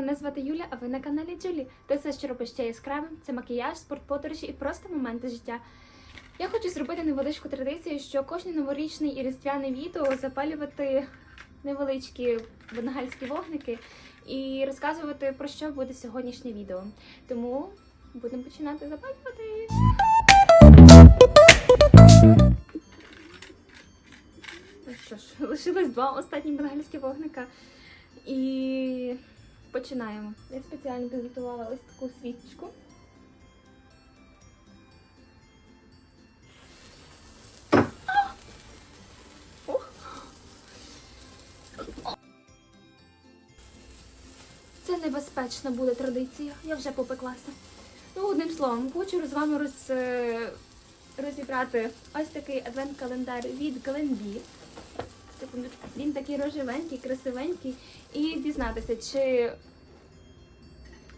мене звати Юля, а ви на каналі Джулі. Те все, що робить ще яскравим, це макіяж, спорт, подорожі і просто моменти життя. Я хочу зробити невеличку традицію, що кожне новорічне і різдвяне відео запалювати невеличкі бенгальські вогники і розказувати про що буде сьогоднішнє відео. Тому будемо починати запалювати. Ну що ж, лишилось два останні бенгальські вогника. І починаємо. Я спеціально підготувала ось таку свічку. Це небезпечна буде традиція. Я вже попеклася. Ну, одним словом, хочу з вами роз, е, розібрати ось такий адвент-календар від Glenbee. Він такий рожевенький, красивенький. І дізнатися, чи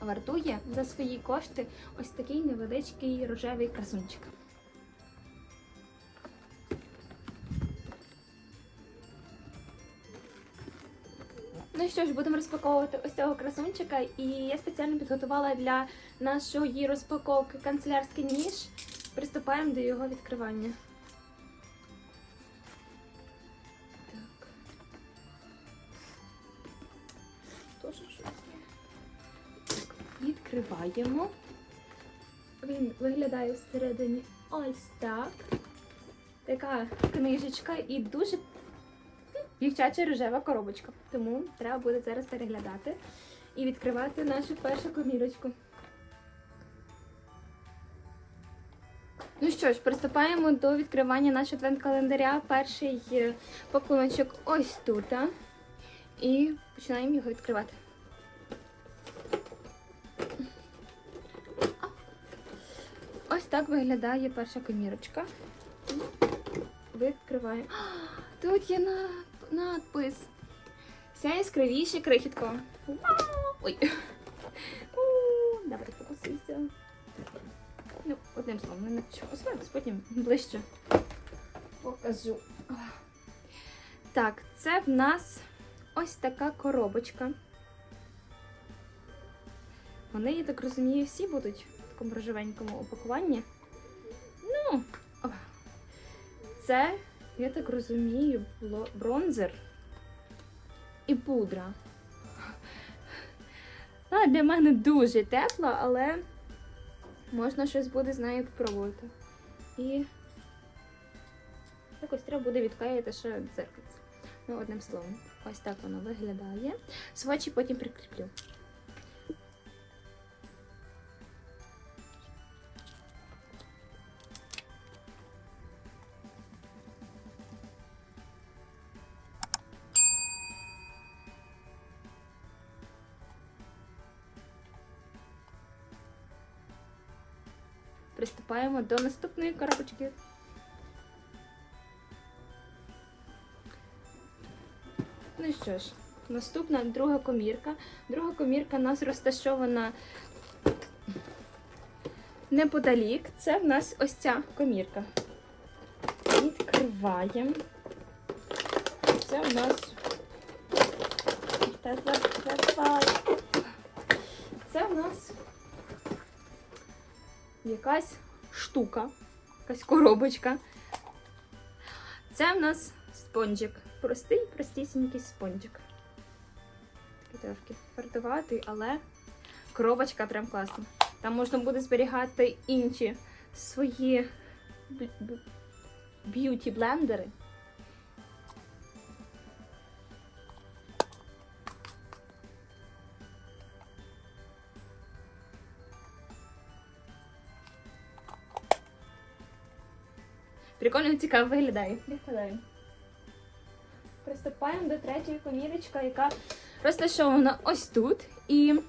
вартує за свої кошти ось такий невеличкий рожевий красунчик. Ну що ж, будемо розпаковувати ось цього красунчика. І я спеціально підготувала для нашої розпаковки канцелярський ніж. Приступаємо до його відкривання. Відкриваємо. Він виглядає всередині ось так. Така книжечка і дуже дівчача рожева коробочка. Тому треба буде зараз переглядати і відкривати нашу першу комірочку. Ну що ж, приступаємо до відкривання нашого адвент-календаря. Перший е, пакуночок ось тут. І починаємо його відкривати. Так виглядає перша комірочка. Відкриваємо. Тут є надпис. Вся яскравіше крихітко. Ой. У, Давай. Ну, одним словом, не на чого Ось потім ближче покажу. Так, це в нас ось така коробочка. Вони, я так розумію, всі будуть такому рожевенькому упакуванні. Ну, це, я так розумію, бронзер і пудра. А, для мене дуже тепло, але можна щось буде з нею спробувати. І якось треба буде відклеїти ще дзеркальце. Ну, одним словом, ось так воно виглядає. Свочі потім прикріплю. Приступаємо до наступної коробочки. Ну що ж, наступна друга комірка. Друга комірка у нас розташована неподалік. Це в нас ось ця комірка. Відкриваємо. Це у нас. Та. Це у нас якась штука, якась коробочка. Це в нас спонжик. Простий, простісінький спонжик. Такий трошки фартуватий, але коробочка прям класна. Там можна буде зберігати інші свої б'юті-блендери. Прикольно цікаво виглядає. Відкладаю. Приступаємо до третьої комірочки, яка розташована ось тут. І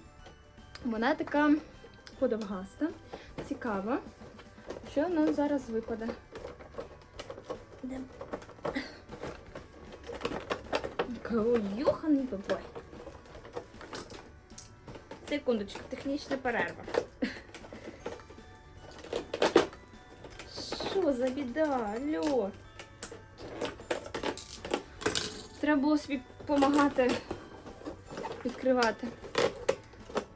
вона така подовгаста, цікава. Що нам зараз випаде? Де? Йоханий бабой. Секундочку, технічна перерва. Що за біда? Алло? Треба було собі допомагати відкривати.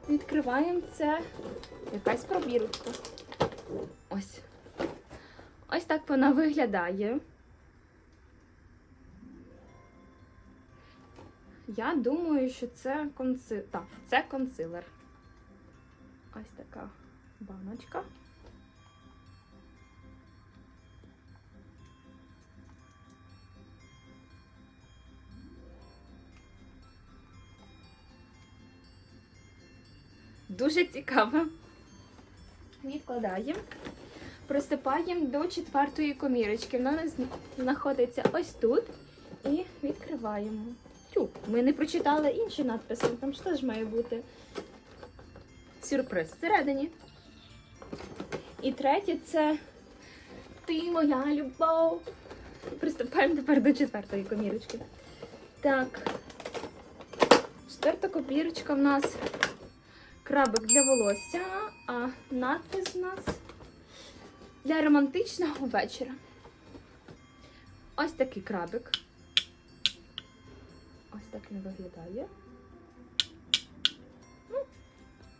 відкриваємо це якась пробірочка. Ось. Ось так вона виглядає. Я думаю, що це консилер. Так, це консилер. Ось така баночка. Дуже цікаво. Відкладаємо. Приступаємо до четвертої комірочки. Вона знаходиться ось тут. І відкриваємо. Тю, ми не прочитали інші надписи, там що ж має бути сюрприз всередині. І третє це Ти моя любов. Приступаємо тепер до четвертої комірочки. Так. Четверта комірочка в нас крабик для волосся, а надпис у нас для романтичного вечора. Ось такий крабик. Ось так він виглядає. Ну,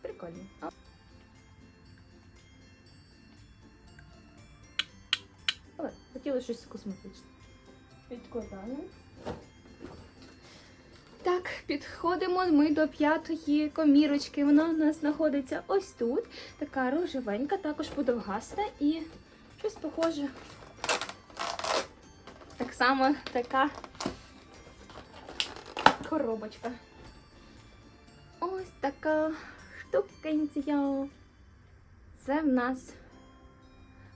прикольно. Але хотіли щось косметичне. Відкладаємо. Так, підходимо ми до п'ятої комірочки. Вона у нас знаходиться ось тут. Така рожевенька, також подовгаста і щось похоже. Так само така коробочка. Ось така штукенція. Це в нас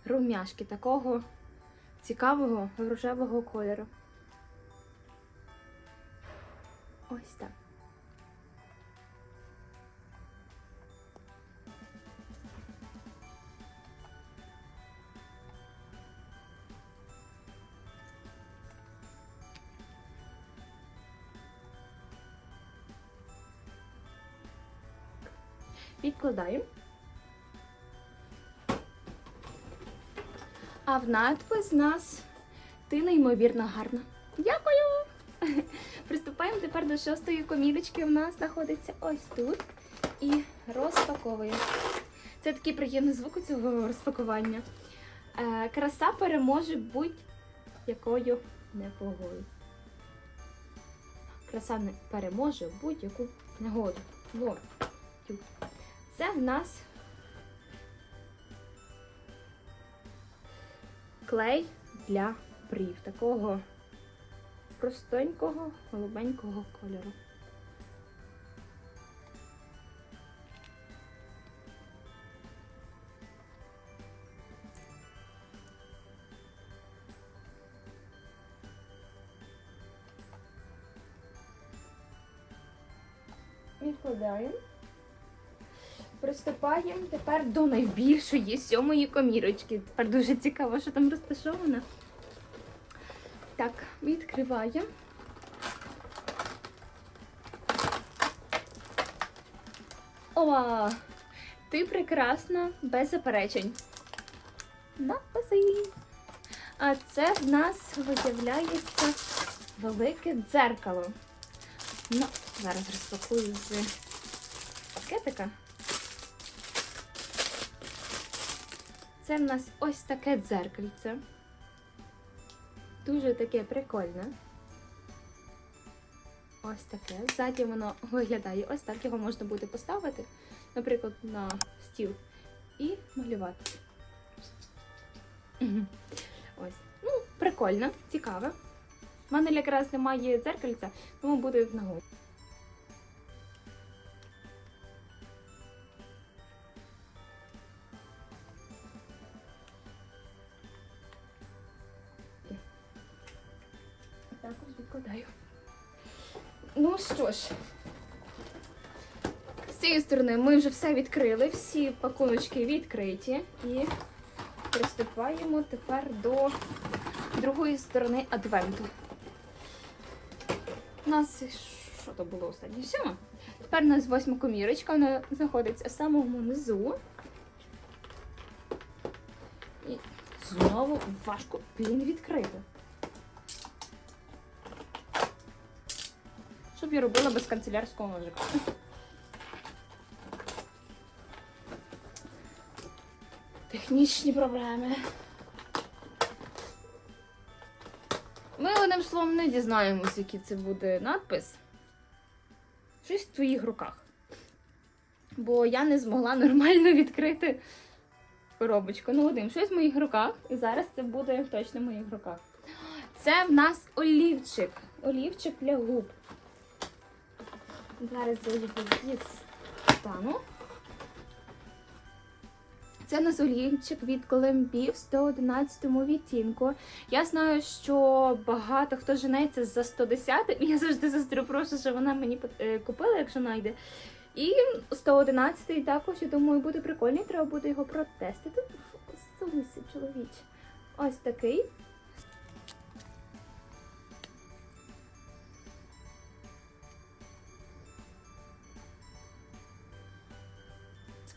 румяшки такого цікавого рожевого кольору. Ось так. Відкладаємо. А в надпис нас ти неймовірно гарна. Дякую! Приступаємо тепер до шостої комірочки. У нас знаходиться ось тут. І розпаковуємо. Це такий приємний звук у цього розпакування. Е, краса переможе будь-якою непогодою. Краса не переможе будь-яку негоду. Во. Це в нас клей для брів. Такого простенького голубенького кольору. Відкладаємо. Приступаємо тепер до найбільшої сьомої комірочки. Тепер дуже цікаво, що там розташовано. Відкриваємо. Ова! Ти прекрасна, без заперечень. Написи. А це в нас виявляється велике дзеркало. Ну, зараз розпакую з пакетика. Це в нас ось таке дзеркальце. Дуже таке прикольне. Ось таке. Ззаді воно виглядає ось так. Його можна буде поставити, наприклад, на стіл і малювати. Ось. Ну, прикольно, цікаво. У мене якраз немає дзеркальця, тому буде нагоді. Що ж, з цієї сторони ми вже все відкрили, всі пакуночки відкриті. І приступаємо тепер до другої сторони адвенту. У нас що то було останнє? Сьома. Тепер у нас восьма комірочка, вона знаходиться в самому низу. І знову важко блін відкрити. собі робила без канцелярського ножика. Технічні проблеми. Ми одним словом не дізнаємось, який це буде надпис. Щось в твоїх руках. Бо я не змогла нормально відкрити коробочку. Ну, один, щось в моїх руках. І зараз це буде точно в моїх руках. Це в нас олівчик. Олівчик для губ. Зараз я його дістану. Це олівчик від Колембі в 111 відтінку. Я знаю, що багато хто женеться за 110 і я завжди сестру прошу, що вона мені е, купила, якщо знайде. І 111 також, я думаю, буде прикольний, треба буде його протестити. Фокусуйся, чоловіч. Ось такий.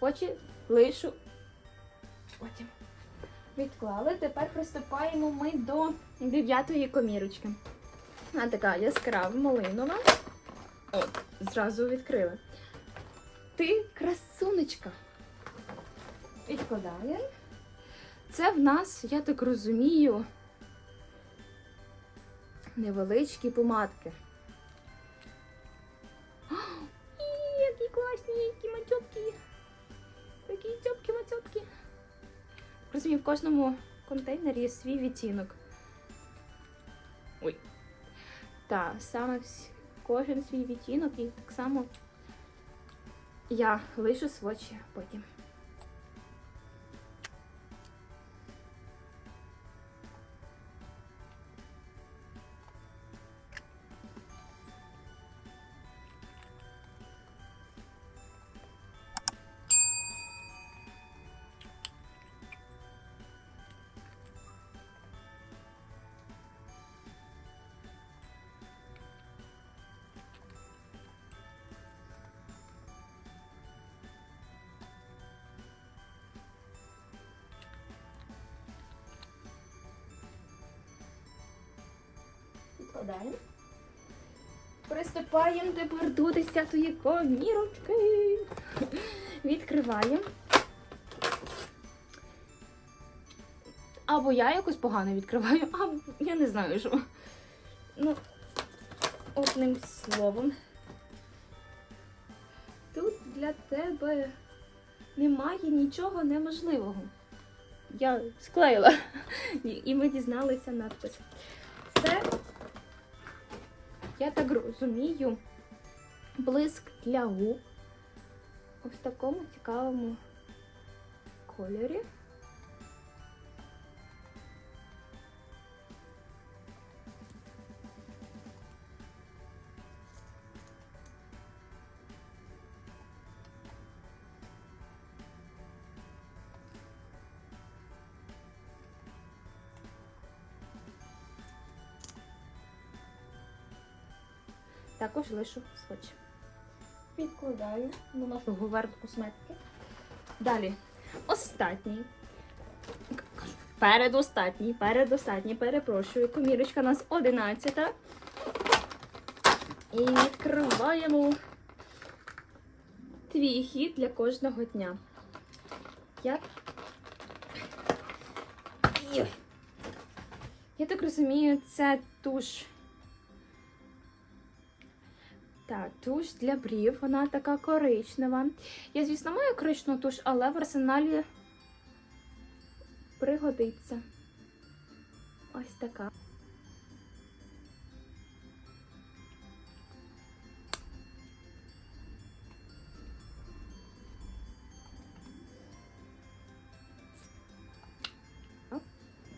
Скотчі лишу потім. Відклали. Тепер приступаємо ми до дев'ятої комірочки. Вона така яскрава, малинова. От, зразу відкрили. Ти красунечка. Відкладаємо. Це в нас, я так розумію, невеличкі помадки. О, і, які класні, які матьопки. Мацьопки Розумію, в кожному контейнері є свій відтінок. Ой. Так, саме кожен свій відтінок і так само я лишу свочі потім. Відкладаємо. Приступаємо тепер до 10-ї комірочки. Відкриваємо. Або я якось погано відкриваю, або я не знаю що. Ну, одним словом. Тут для тебе немає нічого неможливого. Я склеїла. І ми дізналися надпис. Я так розумію, блиск для губ. Ось в такому цікавому кольорі. Також лишу сводч. Відкладаю на нашу гуверт косметики. Далі. Останній. Передостатній, передостатній, перепрошую. Комірочка у нас 11. І відкриваємо твій хід для кожного дня. Я... Я так розумію, це туш. Так, туш для брів, вона така коричнева. Я, звісно, маю коричневу туш, але в арсеналі пригодиться. Ось така.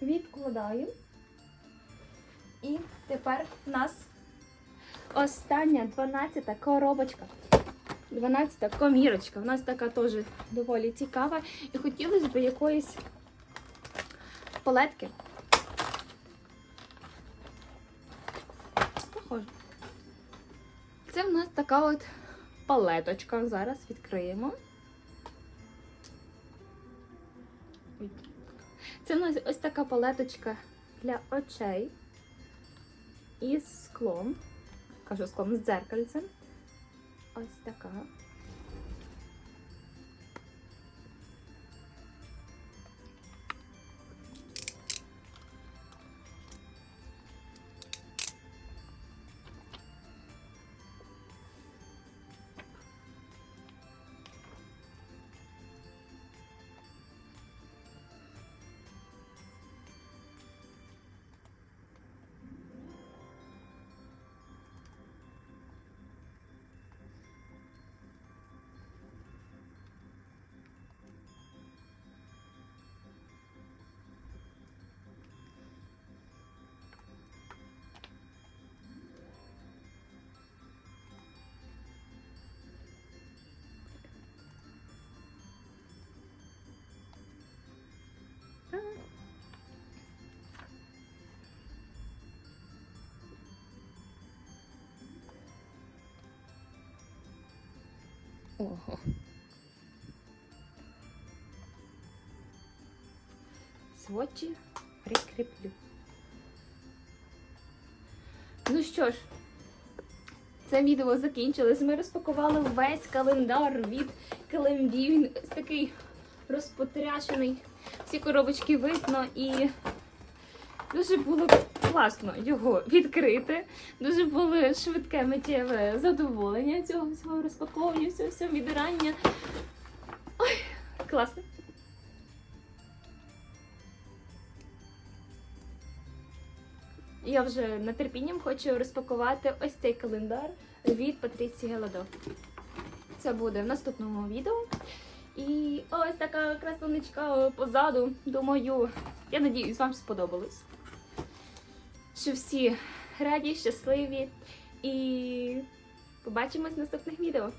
Відкладаю. І тепер в нас Остання 12 коробочка. 12 комірочка. У нас така теж доволі цікава. І хотілося б якоїсь палетки. Похоже. Це в нас така от палеточка. Зараз відкриємо. Це в нас ось така палеточка для очей із склом кажу склом з дзеркальцем. Ось така. Ого. Сводчі прикріплю. Ну що ж, це відео закінчилось. Ми розпакували весь календар від KLMD. Він такий розпотряшений. Всі коробочки видно і дуже було класно його відкрити. Дуже було швидке миттєве задоволення цього всього розпаковування, всього всього відбирання. Ой, класно. Я вже нетерпінням хочу розпакувати ось цей календар від Патріції Геладо. Це буде в наступному відео. І ось така красунечка позаду. Думаю, я надіюсь, вам сподобалось. Що всі раді, щасливі і побачимось в наступних відео.